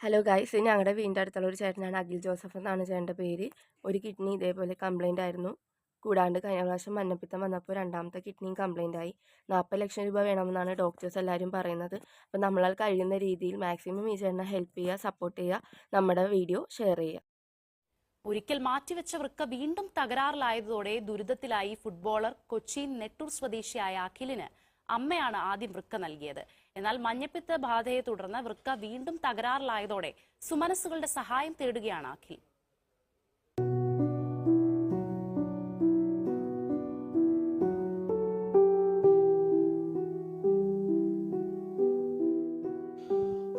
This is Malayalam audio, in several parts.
ഹലോ ഗൈസ് ഞങ്ങളുടെ വീടിന്റെ അടുത്തുള്ള ഒരു ചേട്ടനാണ് അഖിൽ ജോസഫ് എന്നാണ് ചേട്ടന്റെ പേര്. ഒരു കിഡ്നി ഇതേപോലെ കംപ്ലൈന്റ് ആയിരുന്നു. കൂടാണ്ട് കഴിഞ്ഞ പ്രാവശ്യം മഞ്ഞപ്പിത്തം വന്നപ്പോൾ രണ്ടാമത്തെ കിഡ്നിയും കംപ്ലൈന്റ് ആയി. നാൽപ്പത് ലക്ഷം രൂപ വേണമെന്നാണ് ഡോക്ടേഴ്സ് എല്ലാവരും പറയുന്നത്. അപ്പോൾ നമ്മളാൽ കഴിയുന്ന രീതിയിൽ മാക്സിമം ഈ ചേട്ടനെ ഹെൽപ്പ് ചെയ്യുക സപ്പോർട്ട് ചെയ്യുക നമ്മുടെ വീഡിയോ ഷെയർ ചെയ്യുക. ഒരിക്കൽ മാറ്റിവെച്ച വൃക്ക വീണ്ടും തകരാറിലായതോടെ ദുരിതത്തിലായി ഫുട്ബോളർ കൊച്ചി നെട്ടൂർ സ്വദേശിയായ അഖിലിന് അമ്മയാണ് ആദ്യം വൃക്ക നൽകിയത്. എന്നാൽ മഞ്ഞപ്പിത്ത ബാധയെ തുടർന്ന് വൃക്ക വീണ്ടും തകരാറിലായതോടെ സുമനസ്സുകളുടെ സഹായം തേടുകയാണ് അഖിൽ.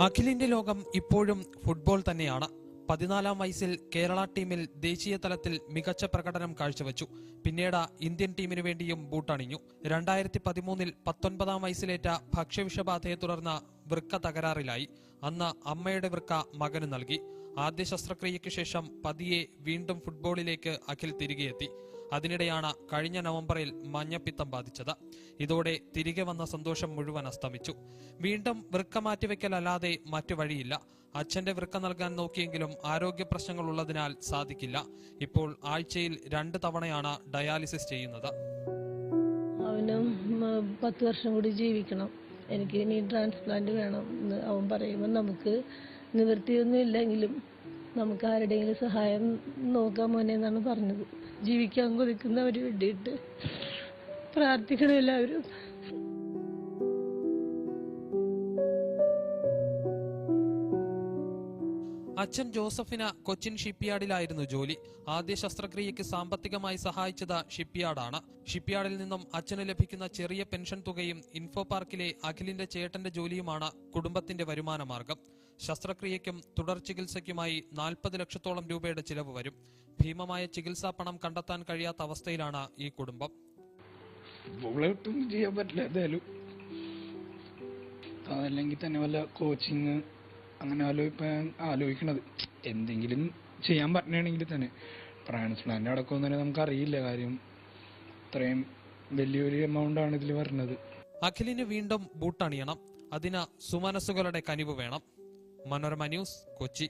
അഖിലിന്റെ ലോകം ഇപ്പോഴും ഫുട്ബോൾ തന്നെയാണ്. പതിനാലാം വയസ്സിൽ കേരള ടീമിൽ ദേശീയ തലത്തിൽ മികച്ച പ്രകടനം കാഴ്ചവെച്ചു. പിന്നീട് ഇന്ത്യൻ ടീമിനു വേണ്ടിയും ബൂട്ടണിഞ്ഞു. രണ്ടായിരത്തി പതിമൂന്നിൽ പത്തൊൻപതാം വയസ്സിലേറ്റ ഭക്ഷ്യവിഷബാധയെ തുടർന്ന് വൃക്ക തകരാറിലായി. അന്ന് അമ്മയുടെ വൃക്ക മകന് നൽകി. ആദ്യ ശസ്ത്രക്രിയയ്ക്ക് ശേഷം പതിയെ വീണ്ടും ഫുട്ബോളിലേക്ക് അഖിൽ തിരികെയെത്തി. അതിനിടെയാണ് കഴിഞ്ഞ നവംബറിൽ മഞ്ഞപ്പിത്തം ബാധിച്ചത്. ഇതോടെ തിരികെ വന്ന സന്തോഷം മുഴുവൻ അസ്തമിച്ചു. വീണ്ടും വൃക്ക മാറ്റിവെക്കലല്ലാതെ മറ്റു വഴിയില്ല. അച്ഛന്റെ വൃക്ക നൽകാൻ നോക്കിയെങ്കിലും ആരോഗ്യ പ്രശ്നങ്ങൾ ഉള്ളതിനാൽ സാധിക്കില്ല. ഇപ്പോൾ ആഴ്ചയിൽ രണ്ട് തവണയാണ് ഡയാലിസിസ് ചെയ്യുന്നത്. അവനും പത്ത് വർഷം കൂടി ജീവിക്കണം. എനിക്ക് ഇനി ട്രാൻസ്പ്ലാന്റ് വേണം എന്ന് അവൻ പറയുമ്പോൾ നമുക്ക് നിവൃത്തിയൊന്നും ഇല്ലെങ്കിലും നമുക്ക് ആരുടെയെങ്കിലും സഹായം നോക്കാൻ മോനെ എന്നാണ് പറഞ്ഞത്. ജീവിക്കാൻ കൊതിക്കുന്നവർ വേണ്ടിയിട്ട് പ്രാർത്ഥിക്കണം എല്ലാവരും. അച്ഛൻ ജോസഫിന് കൊച്ചിൻ ഷിപ്പ്യാർഡിലായിരുന്നു ജോലി. ആദ്യ ശസ്ത്രക്രിയയ്ക്ക് സാമ്പത്തികമായി സഹായിച്ചത് ഷിപ്പ്യാർഡാണ്. ഷിപ്പ്യാർഡിൽ നിന്നും അച്ഛന് ലഭിക്കുന്ന ചെറിയ പെൻഷൻ തുകയും ഇൻഫോ പാർക്കിലെ അഖിലിന്റെ ചേട്ടന്റെ ജോലിയുമാണ് കുടുംബത്തിന്റെ വരുമാന മാർഗം ശസ്ത്രക്രിയയ്ക്കും തുടർ ചികിത്സയ്ക്കുമായി നാൽപ്പത് ലക്ഷത്തോളം രൂപയുടെ ചിലവ് വരും. ഭീമമായ ചികിത്സാ പണം കണ്ടെത്താൻ കഴിയാത്ത അവസ്ഥയിലാണ് ഈ കുടുംബം. ഫുട്ബോളായിട്ടൊന്നും ചെയ്യാൻ പറ്റില്ല എന്തായാലും. അതല്ലെങ്കിൽ തന്നെ വല്ല കോച്ചിങ് അങ്ങനെ ഇപ്പം ആലോചിക്കണത്. എന്തെങ്കിലും ചെയ്യാൻ പറ്റണമെങ്കിൽ തന്നെ. ട്രാൻസ്പ്ലാന്റ് അടക്കം തന്നെ നമുക്ക് അറിയില്ല കാര്യം. ഇത്രയും വലിയൊരു എമൗണ്ട് ആണ് ഇതിൽ വരുന്നത്. അഖിലിന് വീണ്ടും ബൂട്ടണിയണം. അതിന് സുമനസ്സുകളുടെ കനിവ് വേണം. మనోరమా న్యూస్ కొచ్చి